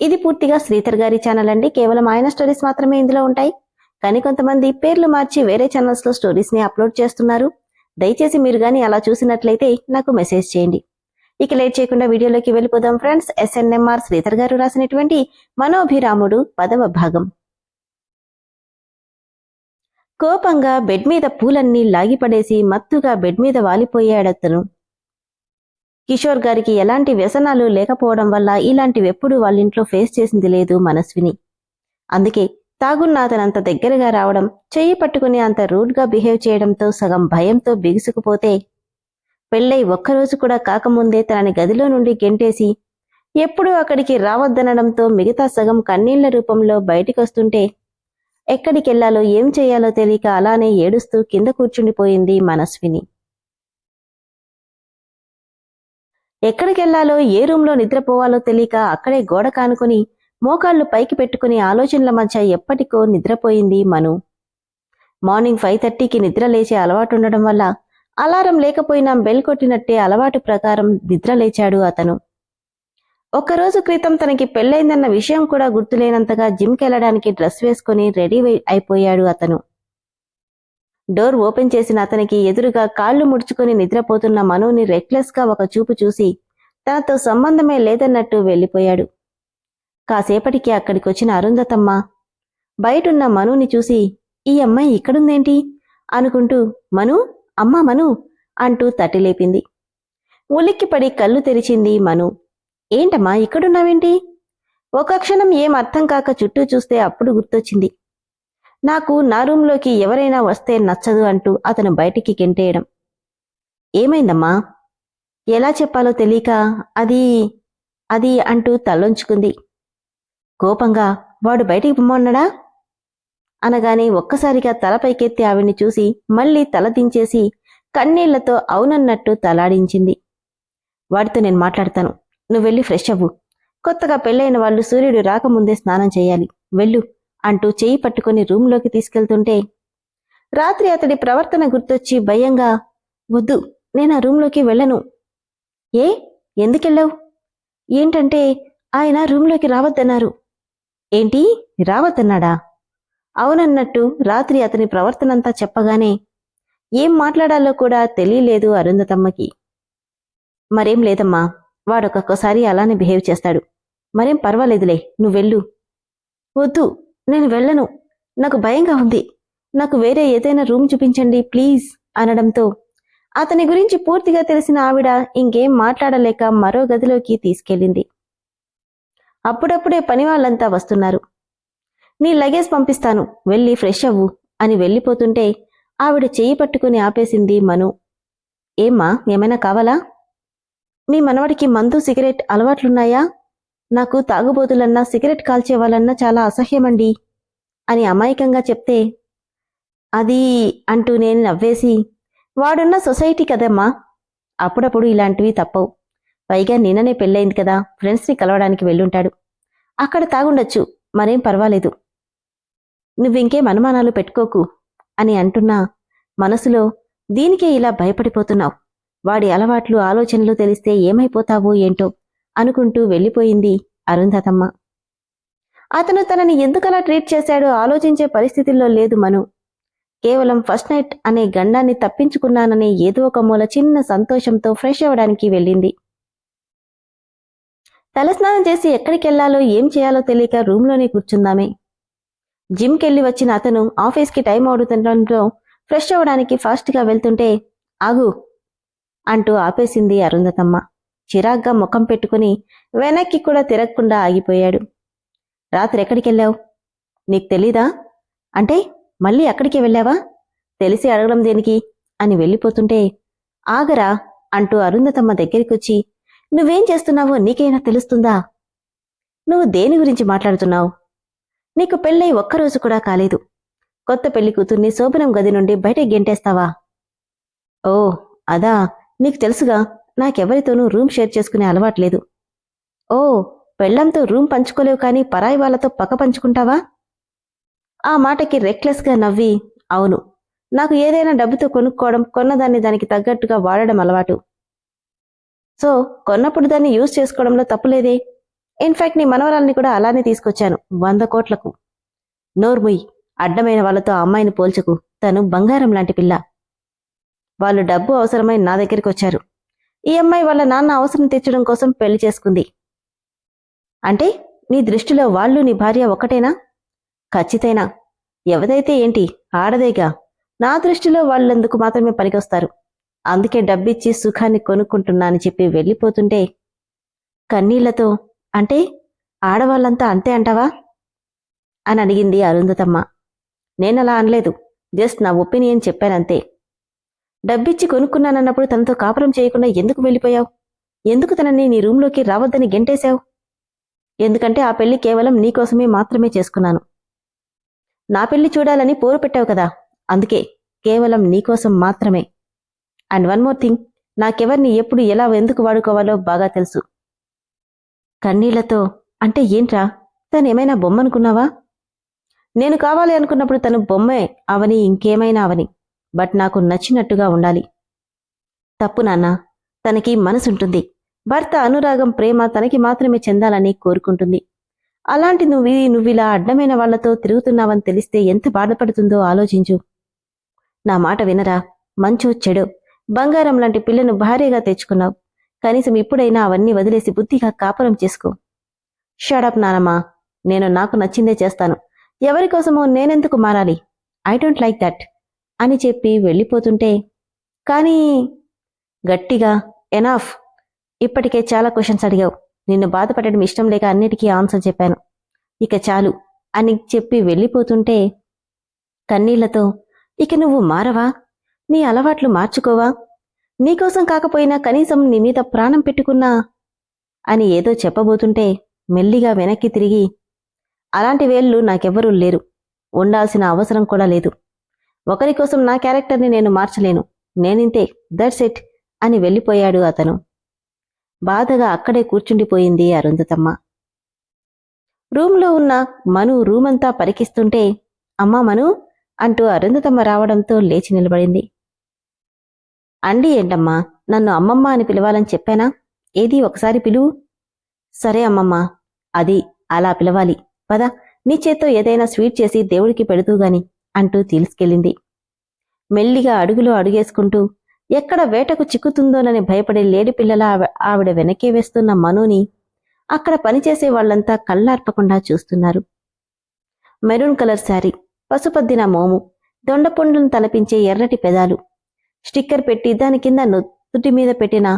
ఇది పూర్తిగా శ్రీధర్ గారి ఛానల్ అండి. కేవలం ఆయన స్టోరీస్ మాత్రమే ఇందులో ఉంటాయి. కానీ కొంతమంది పేర్లు మార్చి వేరే ఛానల్స్లో స్టోరీస్ని అప్లోడ్ చేస్తున్నారు. దయచేసి మీరు గాని అలా చూసినట్లయితే నాకు మెసేజ్ చేయండి. ఇక లేట్ చేయకుండా వీడియోలోకి వెళ్ళిపోదాం ఫ్రెండ్స్ ఎస్ఎన్ఎంఆర్ శ్రీధర్ గారు రాసినటువంటి మనోభిరాముడు పదవ భాగం. కోపంగా బెడ్ మీద పూలన్నీ లాగిపడేసి మత్తుగా బెడ్ మీద వాలిపోయాడతను. కిషోర్ గారికి ఎలాంటి వ్యసనాలు లేకపోవడం వల్ల ఇలాంటివెప్పుడు వాళ్ళ ఇంట్లో ఫేస్ చేసింది లేదు మనస్విని. అందుకే తాగున్న అతనంత దగ్గరగా రావడం చెయ్యి పట్టుకుని అంత రూడ్గా బిహేవ్ చేయడంతో సగం భయంతో బిగుసుకుపోతే పెళ్ళై ఒక్కరోజు కూడా కాకముందే తనని గదిలో నుండి గెంటేసి ఎప్పుడూ అక్కడికి రావద్దనడంతో మిగతా సగం కన్నీళ్ళ రూపంలో బయటికొస్తుంటే ఎక్కడికెళ్ళాలో ఏం చేయాలో తెలియక అలానే ఏడుస్తూ కింద కూర్చుండిపోయింది మనస్విని. ఎక్కడికెళ్ళాలో ఏ రూంలో నిద్రపోవాలో తెలియక అక్కడే గోడ కానుకొని మోకాళ్ళు పైకి పెట్టుకుని ఆలోచనల మధ్య ఎప్పటికో నిద్రపోయింది మను. మార్నింగ్ ఫైవ్ థర్టీకి నిద్ర లేచే అలవాటుండడం వల్ల అలారం లేకపోయినా బెల్ కొట్టినట్టే అలవాటు ప్రకారం నిద్ర లేచాడు అతను. ఒక్కరోజు క్రితం తనకి పెళ్ళైందన్న విషయం కూడా గుర్తులేనంతగా జిమ్కి వెళ్ళడానికి డ్రెస్ వేసుకుని రెడీ అయిపోయాడు అతను. డోర్ ఓపెన్ చేసిన అతనికి ఎదురుగా కాళ్ళు ముడుచుకొని నిద్రపోతున్న మనుని రెక్లెస్గా ఒక చూపు చూసి తనతో సంబంధమే లేదన్నట్టు వెళ్ళిపోయాడు. కాసేపటికి అక్కడికొచ్చిన అరుంధతమ్మ బయటున్న మనుని చూసి ఈ అమ్మాయి ఇక్కడుందేంటి? అనుకుంటూ మను అమ్మా మను అంటూ తట్టిలేపింది. ఉలిక్కిపడి కళ్ళు తెరిచింది మను. ఏంటమ్మా ఇక్కడున్నావేంటి? ఒక క్షణం ఏం అర్థం కాక చుట్టూ చూస్తే అప్పుడు గుర్తొచ్చింది. నాకు నా రూంలోకి ఎవరైనా వస్తే నచ్చదు అంటూ అతను బయటికి గెంటేయడం. ఏమైందమ్మా? ఎలా చెప్పాలో తెలియక అది అది అంటూ తలొంచుకుంది. కోపంగా వాడు బయటికి పొమ్మన్నాడా? అనగానే ఒక్కసారిగా తల పైకెత్తి ఆవిడ్ని చూసి మళ్ళీ తల దించేసి కన్నీళ్ళతో అవునన్నట్టు తలాడించింది. వాడితో నేను మాట్లాడతాను. నువ్వు వెళ్ళి ఫ్రెష్ అవ్వు. కొత్తగా పెళ్ళైన వాళ్ళు సూర్యుడు రాకముందే స్నానం చేయాలి. వెళ్ళు. అంటూ చేయి పట్టుకుని రూంలోకి తీసుకెళ్తుంటే రాత్రి అతడి ప్రవర్తన గుర్తొచ్చి భయంగా వద్దు నేను ఆ రూంలోకి వెళ్ళను. ఏ? ఎందుకెళ్ళావు? ఏంటంటే ఆయన రూంలోకి రావద్దన్నారు. ఏంటి? రావద్దన్నాడా? అవునన్నట్టు రాత్రి అతని ప్రవర్తనంతా చెప్పగానే ఏం మాట్లాడాలో కూడా తెలియలేదు అరుంధతమ్మకి. మరేం లేదమ్మా వాడొక్కొక్కసారి అలానే బిహేవ్ చేస్తాడు. మరేం పర్వాలేదులే నువ్వెళ్ళు. వద్దు నేను వెళ్ళను. నాకు భయంగా ఉంది. నాకు వేరే ఏదైనా రూమ్ చూపించండి ప్లీజ్ అనడంతో. అతని గురించి పూర్తిగా తెలిసిన ఆవిడ ఇంకేం మాట్లాడలేక మరో గదిలోకి తీసుకెళ్ళింది. అప్పుడప్పుడే పని వాళ్ళంతా వస్తున్నారు. నీ లగేజ్ పంపిస్తాను. వెళ్ళి ఫ్రెష్ అవ్వు అని వెళ్ళిపోతుంటే ఆవిడ చెయ్యి పట్టుకుని ఆపేసింది మను. ఏమ్మా ఏమైనా కావాలా? మీ మనవడికి మందు సిగరెట్ అలవాట్లున్నాయా? నాకు తాగుబోతులన్నా సిగరెట్ కాల్చేవాళ్ళన్నా చాలా అసహ్యమండి అని అమాయకంగా చెప్తే అది అంటూ నేను నవ్వేసి వాడున్న సొసైటీ కదమ్మా అప్పుడప్పుడు ఇలాంటివి తప్పవు. పైగా నిన్ననే పెళ్ళయింది కదా ఫ్రెండ్స్ని కలవడానికి వెళ్ళుంటాడు. అక్కడ తాగుండొచ్చు మరేం పర్వాలేదు. నువ్వింకేం అనుమానాలు పెట్టుకోకు అని అంటున్నా మనసులో దీనికే ఇలా భయపడిపోతున్నావు. వాడి అలవాట్లు ఆలోచనలు తెలిస్తే ఏమైపోతావో ఏంటో. అనుకుంటూ వెళ్ళిపోయింది అరుంధతమ్మ. అతను తనని ఎందుకలా ట్రీట్ చేశాడో ఆలోచించే పరిస్థితుల్లో లేదు మను. కేవలం ఫస్ట్ నైట్ అనే గండాన్ని తప్పించుకున్నాననే ఏదో ఒక మూల చిన్న సంతోషంతో ఫ్రెష్ అవ్వడానికి వెళ్ళింది. తలస్నానం చేసి ఎక్కడికెళ్ళాలో ఏం చేయాలో తెలియక రూమ్లోనే కూర్చుందామే. జిమ్కెళ్ళి వచ్చిన అతను ఆఫీస్కి టైం అవుతుండటంతో ఫ్రెష్ అవ్వడానికి ఫాస్ట్గా వెళ్తుంటే ఆగు అంటూ ఆపేసింది అరుంధతమ్మ. చిరాగ్గా ముఖం పెట్టుకుని వెనక్కి కూడా తిరగకుండా ఆగిపోయాడు. రాత్రి ఎక్కడికెళ్ళావు? నీకు తెలీదా? అంటే మళ్ళీ అక్కడికే వెళ్ళావా? తెలిసి అడగడం దేనికి? అని వెళ్ళిపోతుంటే ఆగరా అంటూ అరుంధతమ్మ దగ్గరికొచ్చి నువ్వేం చేస్తున్నావో నీకైనా తెలుస్తుందా? నువ్వు దేని గురించి మాట్లాడుతున్నావు? నీకు పెళ్ళై ఒక్కరోజు కూడా కాలేదు. కొత్త పెళ్ళి కూతుర్ని శోభనం గది నుండి బయటకు గెంటేస్తావా? ఓ అదా నీకు తెలుసుగా. నాకెవరితోనూ రూమ్ షేర్ చేసుకునే అలవాట్లేదు ఓ పెళ్ళంతో రూమ్ పంచుకోలేవు కానీ పరాయి వాళ్ళతో పక్క పంచుకుంటావా? ఆ మాటకి రెక్లెస్గా నవ్వి అవును నాకు ఏదైనా డబ్బుతో కొనుక్కోవడం కొన్నదాన్ని దానికి తగ్గట్టుగా వాడడం అలవాటు. సో కొన్నప్పుడు దాన్ని యూజ్ చేసుకోవడంలో తప్పులేదే? ఇన్ఫాక్ట్ నీ మనవరాల్ని కూడా అలానే తీసుకొచ్చాను వంద కోట్లకు. నోర్ముయ్ అడ్డమైన వాళ్ళతో ఆ అమ్మాయిని పోల్చకు తను బంగారం లాంటి పిల్ల. వాళ్ళు డబ్బు అవసరమై నా దగ్గరికి వచ్చారు ఈ అమ్మాయి వాళ్ళ నాన్న అవసరం తీర్చడం కోసం పెళ్ళి చేసుకుంది. అంటే నీ దృష్టిలో వాళ్ళు నీ భార్య ఒకటేనా? ఖచ్చితైనా. ఎవదైతే ఏంటి ఆడదేగా నా దృష్టిలో వాళ్ళందుకు మాత్రమే పనికొస్తారు? అందుకే డబ్బిచ్చి సుఖాన్ని కొనుక్కుంటున్నానని చెప్పి వెళ్ళిపోతుంటే కన్నీళ్ళతో అంటే ఆడవాళ్ళంతా అంతే అంటావా? అని అడిగింది అరుంధతమ్మ. నేనలా అనలేదు జస్ట్ నా ఒపీనియన్ చెప్పానంతే. డబ్బిచ్చి కొనుక్కున్నానన్నప్పుడు తనతో కాపురం చేయకుండా ఎందుకు వెళ్ళిపోయావు? ఎందుకు తనని నీ రూంలోకి రావద్దని గెంటేశావు? ఎందుకంటే ఆ పెళ్ళి కేవలం నీకోసమే మాత్రమే చేసుకున్నాను. నా పెళ్ళి చూడాలని పోరు పెట్టావు కదా అందుకే కేవలం నీకోసం మాత్రమే. అండ్ వన్ మోర్ థింగ్ నాకెవర్ని ఎప్పుడు ఎలా ఎందుకు వాడుకోవాలో బాగా తెలుసు. కన్నీళ్ళతో అంటే ఏంట్రా తను ఏమైనా బొమ్మనుకున్నావా? నేను కావాలి అనుకున్నప్పుడు తను బొమ్మే అవని ఇంకేమైనా అవని. బట్ నాకు నచ్చినట్టుగా ఉండాలి. తప్పు నాన్న తనకి మనసుంటుంది. భర్త అనురాగం ప్రేమ తనకి మాత్రమే చెందాలని కోరుకుంటుంది. అలాంటి నువ్వు నువ్విలా అడ్డమైన వాళ్ళతో తిరుగుతున్నావని తెలిస్తే ఎంత బాధపడుతుందో ఆలోచించు. నా మాట వినరా? మంచు చెడు. బంగారం లాంటి పిల్లను భార్యగా తెచ్చుకున్నావు. కనీసం ఇప్పుడైనా అవన్నీ వదిలేసి బుద్ధిగా కాపురం చేసుకో. షడప్ నానమ్మా. నేను నాకు నచ్చిందే చేస్తాను. ఎవరి కోసమో నేనెందుకు మారాలి? ఐ డోంట్ లైక్ దట్ అని చెప్పి వెళ్ళిపోతుంటే కానీ గట్టిగా ఎనాఫ్ ఇప్పటికే చాలా క్వశ్చన్స్ అడిగావు. నిన్ను బాధపడడం ఇష్టం లేక అన్నిటికీ ఆన్సర్ చెప్పాను. ఇక చాలు అని చెప్పి వెళ్ళిపోతుంటే కన్నీళ్ళతో ఇక నువ్వు మారవా? నీ అలవాట్లు మార్చుకోవా? నీకోసం కాకపోయినా కనీసం నీ మీద ప్రాణం పెట్టుకున్నా? అని ఏదో చెప్పబోతుంటే మెల్లిగా వెనక్కి తిరిగి అలాంటి వేళ్ళు నాకెవ్వరూ లేరు. ఉండాల్సిన అవసరం కూడా లేదు. ఒకరి కోసం నా క్యారెక్టర్ని నేను మార్చలేను. నేనింతే దట్స్ ఇట్ అని వెళ్ళిపోయాడు అతను. బాధగా అక్కడే కూర్చుండిపోయింది అరుంధతమ్మ రూంలో ఉన్న మను రూమంతా పరికిస్తుంటే అమ్మా మను అంటూ అరుంధతమ్మ రావడంతో లేచి నిలబడింది. అండి ఏంటమ్మా నన్ను అమ్మమ్మ అని పిలవాలని చెప్పానా? ఏది ఒకసారి పిలువు. సరే అమ్మమ్మ అది అలా పిలవాలి. పద నీ చేత్తో ఏదైనా స్వీట్ చేసి దేవుడికి పెడుతూ గాని. అంటూ తీసుకెళ్ళింది. మెల్లిగా అడుగులో అడుగేసుకుంటూ ఎక్కడ వేటకు చిక్కుతుందోనని భయపడే లేడి పిల్లల ఆవిడ వెనకే వేస్తున్న మనుని అక్కడ పనిచేసే వాళ్ళంతా కళ్ళార్పకుండా చూస్తున్నారు. మెరూన్ కలర్ శారీ పసుపద్దిన మోము దొండపొండ్లను తలపించే ఎర్రటి పెదాలు స్టిక్కర్ పెట్టి దాని కింద నుదుటి మీద పెట్టిన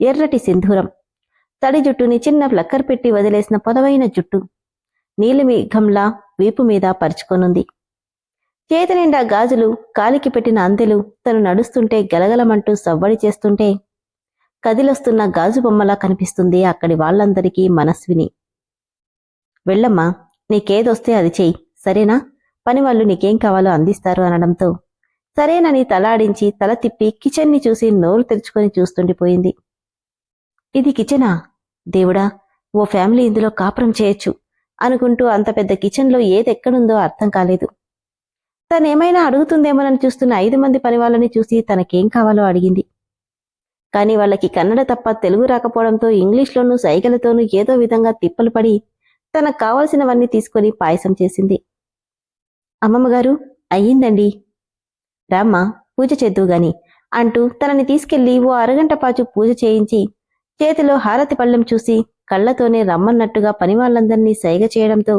ఎర్రటి సింధూరం తడి జుట్టుని చిన్న ఫ్లక్కర్ పెట్టి వదిలేసిన పొదవైన జుట్టు నీలిమేఘంలా వీపు మీద పరుచుకొనుంది. చేతి నిండా గాజులు కాలికి పెట్టిన అందెలు తను నడుస్తుంటే గలగలమంటూ సవ్వడి చేస్తుంటే కదిలొస్తున్న గాజు బొమ్మలా కనిపిస్తుంది అక్కడి వాళ్ళందరికీ మనస్విని. వెళ్ళమ్మా నీకేదొస్తే అది చెయ్యి సరేనా? పని వాళ్ళు నీకేం కావాలో అందిస్తారు అనడంతో. సరేనని తలాడించి తల తిప్పి కిచెన్ని చూసి నోరు తెరుచుకొని చూస్తుండిపోయింది. ఇది కిచెనా? దేవుడా ఓ ఫ్యామిలీ ఇందులో కాపురం చేయొచ్చు అనుకుంటూ అంత పెద్ద కిచెన్లో ఏదెక్కడుందో అర్థం కాలేదు. తనేమైనా అడుగుతుందేమోనని చూస్తున్న ఐదు మంది పనివాళ్ళని చూసి తనకేం కావాలో అడిగింది. కానీ వాళ్ళకి కన్నడ తప్ప తెలుగు రాకపోవడంతో ఇంగ్లీష్లోనూ సైగలతోనూ ఏదో విధంగా తిప్పలు పడి తనకు కావలసినవన్నీ తీసుకొని పాయసం చేసింది. అమ్మమ్మగారు అయ్యిందండి. రామ్మా పూజ చేద్దువు గాని అంటూ తనని తీసుకెళ్ళి ఓ అరగంట పాటు పూజ చేయించి చేతిలో హారతి పళ్ళెం చూసి కళ్ళతోనే రమ్మన్నట్టుగా పనివాళ్ళందరినీ సైగ చేయడంతో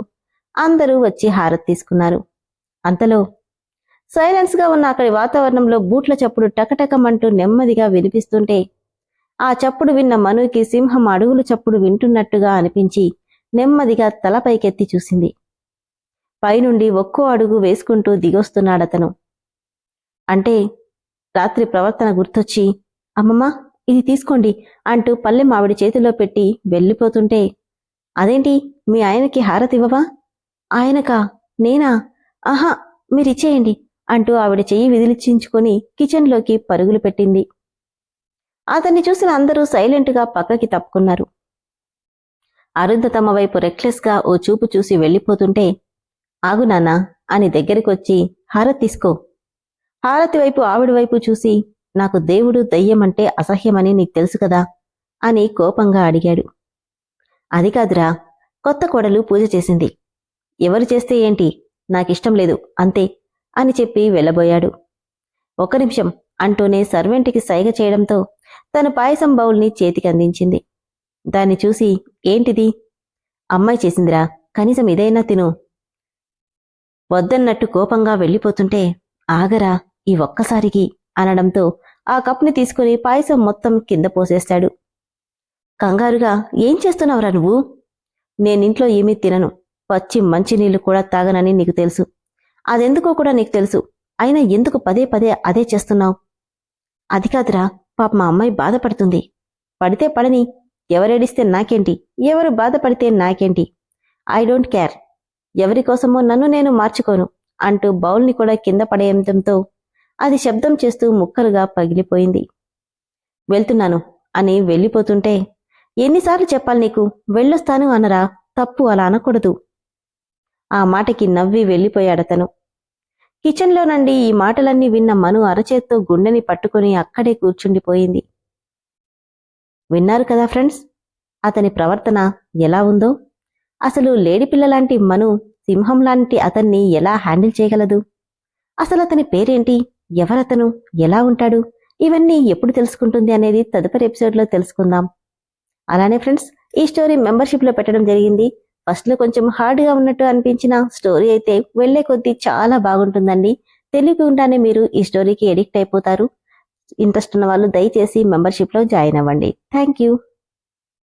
అందరూ వచ్చి హారతి తీసుకున్నారు. అంతలో సైలెన్స్గా ఉన్న అక్కడి వాతావరణంలో బూట్ల చప్పుడు టకటకమంటూ నెమ్మదిగా వినిపిస్తుంటే ఆ చప్పుడు విన్న మనుకి సింహం అడుగుల చప్పుడు వింటున్నట్టుగా అనిపించి నెమ్మదిగా తల పైకెత్తి చూసింది. పైనుండి ఒక్కో అడుగు వేసుకుంటూ దిగొస్తున్నాడతను. అంటే రాత్రి ప్రవర్తన గుర్తొచ్చి అమ్మమ్మ ఇది తీసుకోండి అంటూ పల్లెం ఆవిడ చేతిలో పెట్టి వెళ్ళిపోతుంటే అదేంటి మీ ఆయనకి హారతివ్వవా? ఆయనకా? నేనా? ఆహా మీరిచ్చేయండి. అంటూ ఆవిడ చెయ్యి విదిలిచించుకొని కిచెన్లోకి పరుగులు పెట్టింది. అతన్ని చూసిన అందరూ సైలెంట్గా పక్కకి తప్పుకున్నారు. అరుంధతమ్మ వైపు రెక్లెస్గా ఓ చూపు చూసి వెళ్ళిపోతుంటే ఆగు అని దగ్గరికొచ్చి హారతి తీసుకో. హారతి వైపు ఆవిడ వైపు చూసి నాకు దేవుడు దయ్యమంటే అసహ్యమని నీకు తెలుసు కదా అని కోపంగా అడిగాడు. అది కాదురా కొత్త కోడలు పూజ చేసింది. ఎవరు చేస్తే ఏంటి? నాకిష్టం లేదు అంతే. అని చెప్పి వెళ్ళబోయాడు. ఒక నిమిషం అంటూనే సర్వెంట్కి సైగ చేయడంతో తన పాయసం బౌల్ని చేతికి అందించింది. దాన్ని చూసి ఏంటిది? అమ్మాయి చేసిందిరా కనీసం ఇదైనా తిను. వద్దన్నట్టు కోపంగా వెళ్ళిపోతుంటే ఆగరా ఈ ఒక్కసారికి అనడంతో ఆ కప్ని తీసుకుని పాయసం మొత్తం కింద పోసేస్తాడు. కంగారుగా ఏం చేస్తున్నావురా నువ్వు? నేనింట్లో ఏమీ తినను. పచ్చి మంచినీళ్ళు కూడా తాగనని నీకు తెలుసు. అదెందుకో కూడా నీకు తెలుసు. అయినా ఎందుకు పదే పదే అదే చేస్తున్నావు? అది కాదురా పాప మా అమ్మాయి బాధపడుతుంది. పడితే పడని ఎవరేడిస్తే నాకేంటి? ఎవరు బాధపడితే నాకేంటి? I don't care. ఎవరికోసమో నన్ను నేను మార్చుకోను అంటూ బౌల్ని కూడా కింద పడేయడంతో అది శబ్దం చేస్తూ ముక్కలుగా పగిలిపోయింది. వెళ్తున్నాను అని వెళ్ళిపోతుంటే ఎన్నిసార్లు చెప్పాలి నీకు? వెళ్ళొస్తాను అనరా తప్పు అలా అనకూడదు. ఆ మాటకి నవ్వి వెళ్ళిపోయాడతను. కిచెన్లో నుండి ఈ మాటలన్నీ విన్న మను అరచేత్తో గుండెని పట్టుకుని అక్కడే కూర్చుండిపోయింది. విన్నారు కదా ఫ్రెండ్స్ అతని ప్రవర్తన ఎలా ఉందో? అసలు లేడిపిల్లలాంటి మను సింహం లాంటి అతన్ని ఎలా హ్యాండిల్ చేయగలదు? అసలు అతని పేరేంటి? ఎవరతను? ఎలా ఉంటాడు? ఇవన్నీ ఎప్పుడు తెలుసుకుంటుంది అనేది తదుపరి ఎపిసోడ్లో తెలుసుకుందాం. అలానే ఫ్రెండ్స్ ఈ స్టోరీ మెంబర్షిప్లో పెట్టడం జరిగింది. ఫస్ట్లో కొంచెం హార్డ్గా ఉన్నట్టు అనిపించిన స్టోరీ అయితే వెళ్ళే కొద్దీ చాలా బాగుంటుందండి. తెలియకుండానే మీరు ఈ స్టోరీకి ఎడిక్ట్ అయిపోతారు. ఇంట్రెస్ట్ ఉన్న వాళ్ళు దయచేసి మెంబర్షిప్లో జాయిన్ అవ్వండి. Thank you